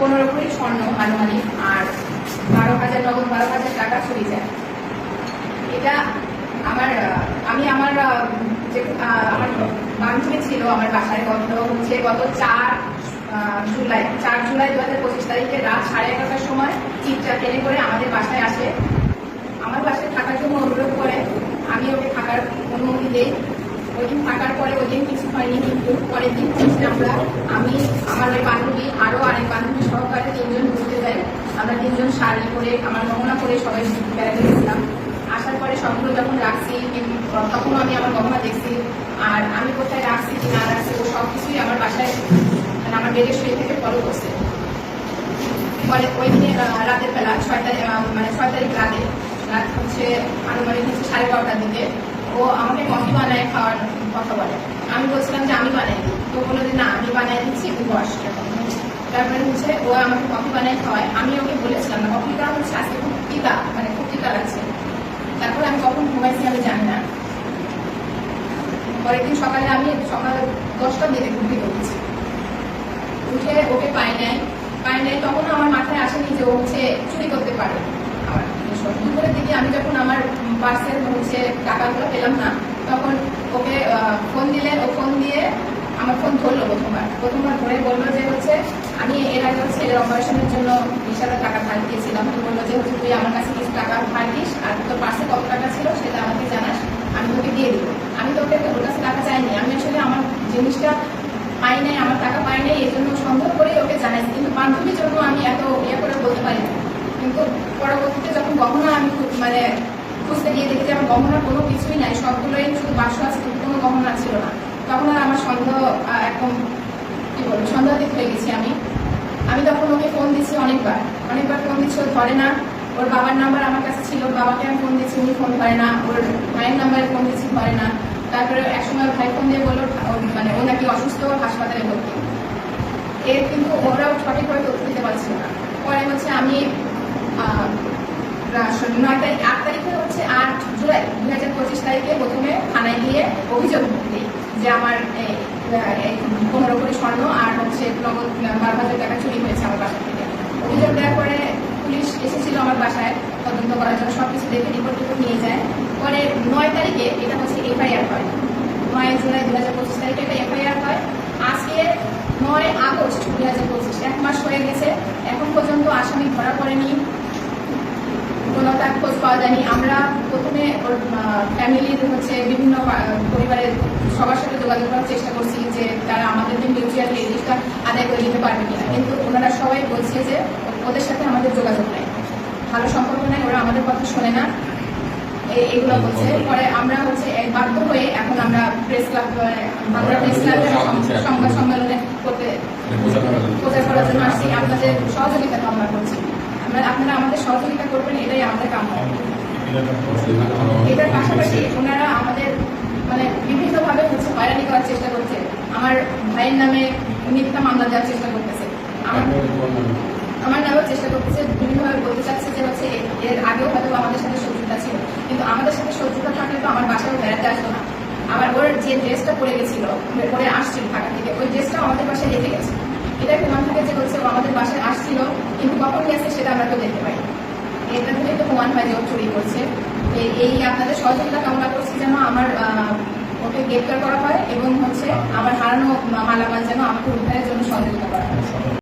পনেরো স্বর্ণ আনুমানিক আর বারো হাজার, নগদ বারো হাজার টাকা চুরি যায়। এটা আমার, আমি আমার যে আমার বান্ধবী ছিল, আমার বাসায় গত হচ্ছে গত চার জুলাই চার জুলাই দু হাজার পঁচিশ তারিখে রাত সাড়ে এগারোটার সময় চিপটা ট্রেনে করে আমাদের বাসায় আসে। আমার বাসায় থাকার জন্য অনুরোধ করে, আমি ওকে থাকার অনুমতি দেই। ওই দিন থাকার পরে ওই দিন কিছু হয়নি, কিন্তু পরের দিন আমরা, আমি, আমার ওই বান্ধবী, আরও আরেক বান্ধবী তিনজন শাড়ি করে আমার গহনা করে সবাই বেড়াতে গেছিলাম। আসার পরে সবগুলো যখন রাখছি কিন্তু তখন আমি আমার গহনা দেখছি আর আমি কোথায় রাখছি, কি না রাখছি, ও সব কিছুই আমার বাসায় মানে আমার বেডের শুয়ে থেকে ফলো করছে। পরে ওই দিনে রাতের বেলা, ছয় তারিখ মানে ছয় তারিখ রাতে, রাত হচ্ছে আনুমানিক হচ্ছে সাড়ে বারোটার দিকে, ও আমাকে কফি বানায় খাওয়ার কথা বলে। আমি বলছিলাম যে আমি বানাই দিই তো বলল যে না, আমি বানাই দিচ্ছি বস এখন। তারপরে হচ্ছে ও আমাকে কফি বানাই খাওয়ায়। আমি ওকে বলেছিলাম না কফিটা হচ্ছে আজকে খুব তিতা মানে খুব তিতা লাগছে। তারপরে আমি কখন ঘুমাইছি আমি জানি না। পরের দিন সকালে আমি সকাল দশটার দিকে ঘুরতে উঠেছি। উঠে ওকে পাই নাই পাই নাই তখন আমার মাথায় আসেনি যে ও হচ্ছে চুরি করতে পারে। দুপুরের দিকে আমি যখন আমার পার্সেল হচ্ছে টাকাগুলো পেলাম না, তখন ওকে ফোন দিলে, ও ফোন দিয়ে আমার ফোন ধরলো প্রথমবার। প্রথমবার ধরে বলল যে হচ্ছে, আমি এর আগে হচ্ছে এর অপারেশনের জন্য বিশ টাকা ধার দিয়েছিলাম। তো বলল যে হচ্ছে তুই আমার কাছে কিছু টাকা ধার দিস, আর তোর পাশে কত টাকা ছিল সেটা আমাকে জানাস, আমি তোকে দিয়ে দিব। আমি তোকে ওর কাছে টাকা চাইনি। আমি আসলে আমার জিনিসটা পাই নাই, আমার টাকা পাই নাই, এই জন্য সন্দেহ করেই ওকে জানাইছি। কিন্তু বান্ধবীর জন্য আমি এত ইয়ে করে বলতে পারি না। কিন্তু পরবর্তীতে যখন গহনা আমি মানে খুঁজতে গিয়ে দেখি যে আমার গহনা কোনো কিছুই নাই সবগুলোই শুধু বাসু আছে কিন্তু কোনো গহনা ছিল না তখন আর আমার সন্দেহ একদম কি বলব সন্দেহাতীত হয়ে গেছি আমি। আমি তখন ওকে ফোন দিচ্ছি অনেকবার। অনেকবার ফোন দিচ্ছি ও ধরে না, ওর বাবার নাম্বার আমার কাছে ছিল বাবাকে আমি ফোন দিচ্ছি উনি ফোন করে না, ওর মায়ের নাম্বারে ফোন দিচ্ছি ধরে না। তারপরে একসময় ভাই ফোন দিয়ে বলল মানে ও নাকি অসুস্থ হাসপাতালে ভর্তি। এর কিন্তু ওরাও সঠিকভাবে তথ্য দিতে পারছিল না। পরে হচ্ছে আমি নয় তারিখ, আট তারিখে হচ্ছে আট জুলাই দু হাজার পঁচিশ তারিখে প্রথমে থানায় গিয়ে অভিযোগ দিই। যে আমার পনেরো কোটি স্বর্ণ আর হচ্ছে নগদ বারো হাজার টাকা চুরি হয়েছে আমার বাসা থেকে। অভিযোগ দেওয়ার পরে পুলিশ এসেছিল আমার বাসায়, তদন্ত করার জন্য সব কিছু দেখে রিপোর্ট টিপোর্ট নিয়ে যায়। পরে নয় তারিখে এটা হচ্ছে এফআইআর হয়। নয় জুলাই দু হাজার পঁচিশ তারিখে একটা এফআইআর হয়। আজকে নয় আগস্ট দু হাজার পঁচিশ, এক মাস হয়ে গেছে। এখন পর্যন্ত আসামি ধরা পড়েনি। পাওয়া যায়নি। আমরা প্রথমে ওর ফ্যামিলির হচ্ছে বিভিন্ন পরিবারের সবার সাথে যোগাযোগ করার চেষ্টা করছি যে তারা আমাদের যে মিউচুয়াল এই জিনিসটা আদায় করে দিতে পারবে কিনা। কিন্তু ওনারা সবাই বলছে যে ওদের সাথে আমাদের যোগাযোগ নেই। ভালো সম্পর্ক নেই ওরা আমাদের কথা শোনে না। এইগুলো বলছে পরে আমরা হচ্ছে বাধ্য হয়ে এখন আমরা প্রেস ক্লাব আমরা প্রেস ক্লাবের সংবাদ সম্মেলনে করতে প্রচার করার জন্য আসছি। আপনাদের সহযোগিতা কামনা করছি। আপনারা আমাদের সহযোগিতা করবেন, এটাই আমাদের কাম্য। এটার পাশাপাশি ওনারা আমাদের মানে বিভিন্নভাবে হচ্ছে হয়রানি করার চেষ্টা করছে। আমার ভাইয়ের নামে মিথ্যা মামলা দেওয়ার চেষ্টা করতেছে। আমার নামেও চেষ্টা করতেছে, বিভিন্নভাবে বলতে চাচ্ছে যে হচ্ছে এর আগেও হয়তো আমাদের সাথে শত্রুতা ছিল। কিন্তু আমাদের সাথে শত্রুতা থাকলে তো আমার বাসায় বেড়াতে আসতো না। আবার ওর যে ড্রেসটা পরে গেছিল, পরে আসছিল ঢাকা থেকে, ওই ড্রেসটাও আমাদের বাসায় রেখে গেছে। এটা প্রমাণ থাকে যে হচ্ছে আমাদের বাসায় কিন্তু কখন গেছে সেটা আমরা তো দেখতে পাই। এটা থেকে তো প্রমাণ হয় যে ও চুরি করছে। এই- আপনাদের সহযোগিতা কামনা করছি যেন আমার ওকে গ্রেপ্তার করা হয় এবং হচ্ছে আমার হারানো, মালামাল যেন আমাকে উদ্ধারের জন্য সহযোগিতা করা হয়।